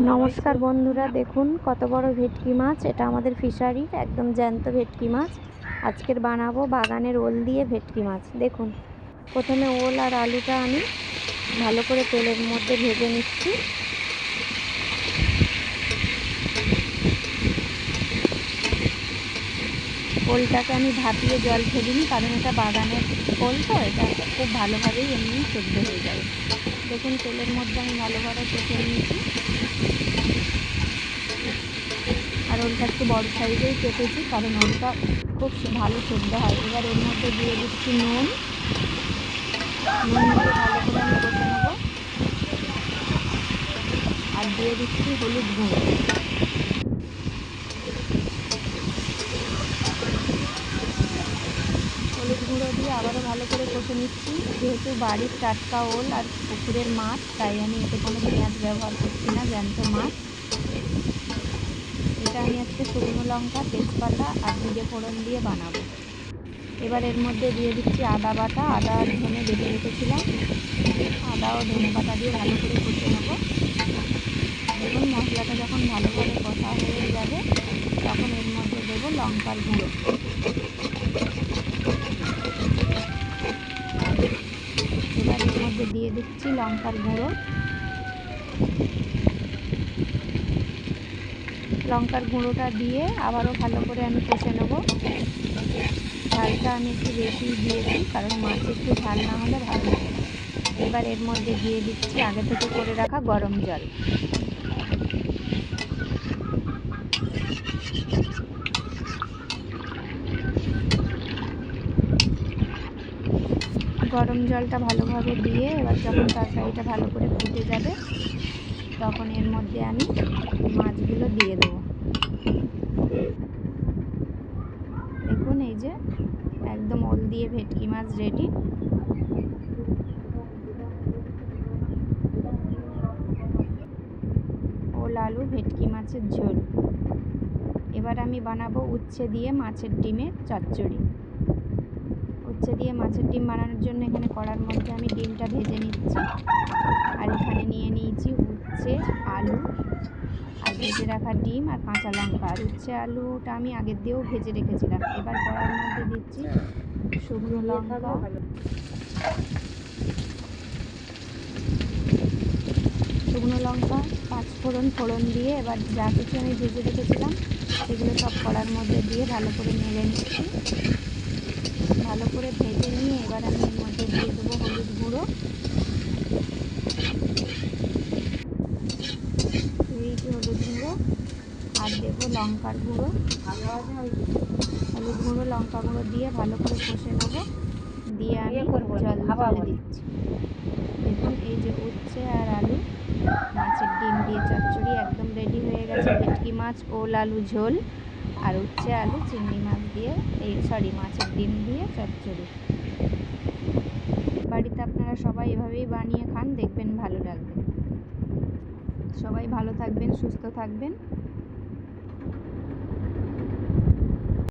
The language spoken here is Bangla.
নমস্কার বন্ধুরা, দেখুন কত বড় ভেটকি মাছ। এটা আমাদের ফিশারির একদম জ্যান্ত ভেটকি মাছ। আজকের বানাবো বাগানের ওল দিয়ে ভেটকি মাছ। দেখুন, প্রথমে ওল আর আলুটা আমি ভালো করে তেলের মধ্যে ভেজে নিচ্ছি। ওলটাকে আমি ভাপিয়ে জল ফেলিনি কারণ এটা বাগানের ওল তো, এটা খুব ভালোভাবেই এমনি সেদ্ধ হয়ে যাবে দেখুন, তেলের মধ্যে আমি ভালোভাবে কেটে নিয়েছি। আর ওলটা একটু বড় সাইজেই কেটেছি, কারণ ওলটা খুব ভালো সেদ্ধ হয়। এবার ওর মধ্যে দিয়ে দিচ্ছি নুন। নুন দিয়ে ভালো করে আমি কষে নেব। আর দিয়ে দিচ্ছি হলুদ গুঁড়ো হলুদ গুঁড়ো দিয়ে আবারও ভালো করে কষে নিচ্ছি। যেহেতু বাড়ির টাটকা ওল আর পুকুরের মাছ, তাই আমি এতে কোনো পেঁয়াজ ব্যবহার করছি না, জ্যান্ত মাছ। এটা আমি আজকে শুকনো লঙ্কা, তেজপাতা আর জিরে ফোড়ন দিয়ে বানাবো। এবার এর মধ্যে দিয়ে দিচ্ছি আদা বাটা। আদা ধনে বেটে রেখেছিলাম। আদা ও ধনে বাটা দিয়ে ভালো করে কষে নেব। দেখুন, মশলাটা যখন ভালোভাবে কষা হয়ে যাবে, তখন এর মধ্যে দেবো লঙ্কার গুঁড়ো। দিচ্ছি লঙ্কার গুঁড়ো। লঙ্কার গুঁড়োটা দিয়ে আবারও ভালো করে আমি কষে নেব। ঝালটা আমি একটু বেশি দিয়েছি কারণ মাছ একটু ঝাল না হলে ভালো এবার এর মধ্যে দিয়ে দিচ্ছি আগে থেকে করে রাখা গরম জল। গরম জলটা ভালোভাবে দিয়ে এবার যখন তরকারিটা ভালো করে ফুটে যাবে, তখন এর মধ্যে আমি মাছগুলো দিয়ে দেবো। দেখুন, এই যে একদম ওল দিয়ে ভেটকি মাছ রেডি ওল, আলু, ভেটকি মাছের ঝোল। এবার আমি বানাবো উচ্ছে দিয়ে মাছের ডিমের চচ্চড়ি। উচ্ছে দিয়ে মাছের ডিম বানানোর জন্য এখানে কড়ার মধ্যে আমি ডিমটা ভেজে নিচ্ছি। আর এখানে নিয়ে নিয়েছি উচ্ছে, আলু, আর ভেজে রাখা ডিম আর কাঁচা লঙ্কা। আর উচ্ছে, আলুটা আমি আগের দিয়েও ভেজে রেখেছিলাম। এবার কড়ার মধ্যে দিচ্ছি শুকনো লঙ্কা। শুকনো লঙ্কা পাঁচ ফোড়ন ফোড়ন দিয়ে এবার যা কিছু আমি ভেজে রেখেছিলাম, সেগুলো সব কড়ার মধ্যে দিয়ে ভালো করে নেড়ে নিচ্ছি। ভালো করে ভেজে নিয়ে এবার আমি এর মধ্যে দিয়ে দেবো হলুদ গুঁড়ো। দিয়েছি হলুদ গুঁড়ো আর দেবো লঙ্কার গুঁড়ো। হলুদ গুঁড়ো লঙ্কা গুঁড়ো দিয়ে ভালো করে কষে নেব। দিয়ে আমি জল ঢেলে দিচ্ছি। দেখুন এই যে উচ্ছে আর আলু মাছের ডিম দিয়ে চচ্চড়ি একদম রেডি হয়ে গেছে। ভেটকি মাছ ওল আলু ঝোল। আর উচ্ছে আলু, চিংড়ি মাছ দিয়ে, এই সরি, মাছের ডিম দিয়ে চচ্চড়ি। বাড়িতে আপনারা সবাই এভাবেই বানিয়ে খান, দেখবেন ভালো লাগবে। সবাই ভালো থাকবেন, সুস্থ থাকবেন।